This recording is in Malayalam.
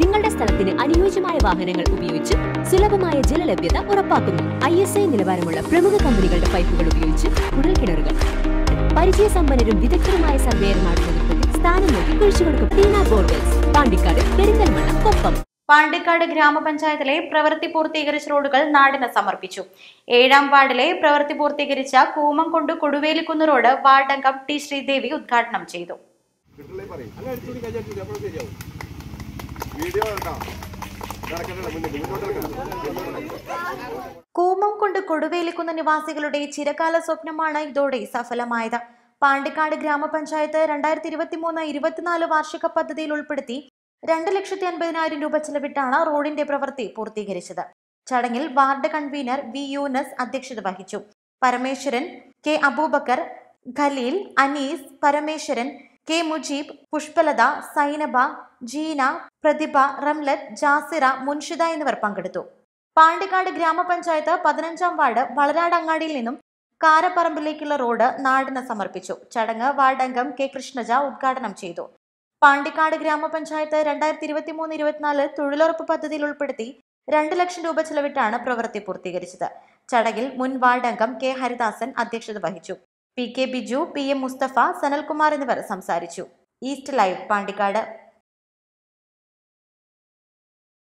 നിങ്ങളുടെ സ്ഥലത്തിന് അനുയോജ്യമായ വാഹനങ്ങൾ ഉപയോഗിച്ച് സുലഭമായ ജലലഭ്യത ഉറപ്പാക്കുന്നു. ഐ എസ് ഐ നിലവാരമുള്ള പ്രമുഖ കമ്പനികളുടെ പൈപ്പുകൾ ഉപയോഗിച്ച് കുഴൽക്കിണറുകൾ പരിചയസമ്പന്നരും വിദഗ്ധരുമായ സർവേയർമാർ സ്ഥാനം നൽകി കുഴിച്ചുകൊടുക്കും ടീന ബോർവെൽസ്. പാണ്ടിക്കാട് പെരിന്തൽമണ്ണ കൊപ്പം. പാണ്ടിക്കാട് ഗ്രാമപഞ്ചായത്തിലെ പ്രവൃത്തി പൂർത്തീകരിച്ച റോഡുകൾ നാടിന് സമർപ്പിച്ചു. ഏഴാം വാർഡിലെ പ്രവൃത്തി പൂർത്തീകരിച്ച കൂമംകൊണ്ട് കൊടുവേലിക്കുന്ന് റോഡ് വാർഡംഗം ടി ശ്രീദേവി ഉദ്ഘാടനം ചെയ്തു. വീഡിയോ കൂമം കൊണ്ട് കൊടുവേലിക്കുന്ന നിവാസികളുടെ ചിരകാല സ്വപ്നമാണ് ഇതോടെ സഫലമായത്. പാണ്ടിക്കാട് ഗ്രാമപഞ്ചായത്ത് രണ്ടായിരത്തി ഇരുപത്തി മൂന്ന് ഇരുപത്തിനാല് വാർഷിക പദ്ധതിയിൽ ഉൾപ്പെടുത്തി രണ്ട് ലക്ഷത്തി അൻപതിനായിരം രൂപ ചെലവിട്ടാണ് റോഡിന്റെ പ്രവൃത്തി പൂർത്തീകരിച്ചത്. ചടങ്ങിൽ വാർഡ് കൺവീനർ വി യൂനസ് അധ്യക്ഷത വഹിച്ചു. പരമേശ്വരൻ കെ അബൂബക്കർ ഖലീൽ അനീസ് പരമേശ്വരൻ കെ മുജീബ് പുഷ്പലത സൈനബ ജീന പ്രതിഭ റംലത്ത് ജാസിറ മുൻഷിദ എന്നിവർ പങ്കെടുത്തു. പാണ്ടിക്കാട് ഗ്രാമപഞ്ചായത്ത് പതിനഞ്ചാം വാർഡ് വളരാട് അങ്ങാടിയിൽ നിന്നും കാരപ്പറമ്പിലേക്കുള്ള റോഡ് നാടിന് സമർപ്പിച്ചു. ചടങ്ങ് വാർഡംഗം കെ കൃഷ്ണജ ഉദ്ഘാടനം ചെയ്തു. പാണ്ടിക്കാട് ഗ്രാമപഞ്ചായത്ത് രണ്ടായിരത്തി ഇരുപത്തി മൂന്ന് ഇരുപത്തിനാല് തൊഴിലുറപ്പ് പദ്ധതിയിൽ ഉൾപ്പെടുത്തി രണ്ട് ലക്ഷം രൂപ ചെലവിട്ടാണ് പ്രവൃത്തി പൂർത്തീകരിച്ചത്. ചടങ്ങിൽ മുൻ വാർഡംഗം കെ ഹരിദാസൻ അധ്യക്ഷത വഹിച്ചു. P K Biju P M Musthafa Sanalkumar എന്നിവർ സംസാരിച്ചു. East live Pandikkad.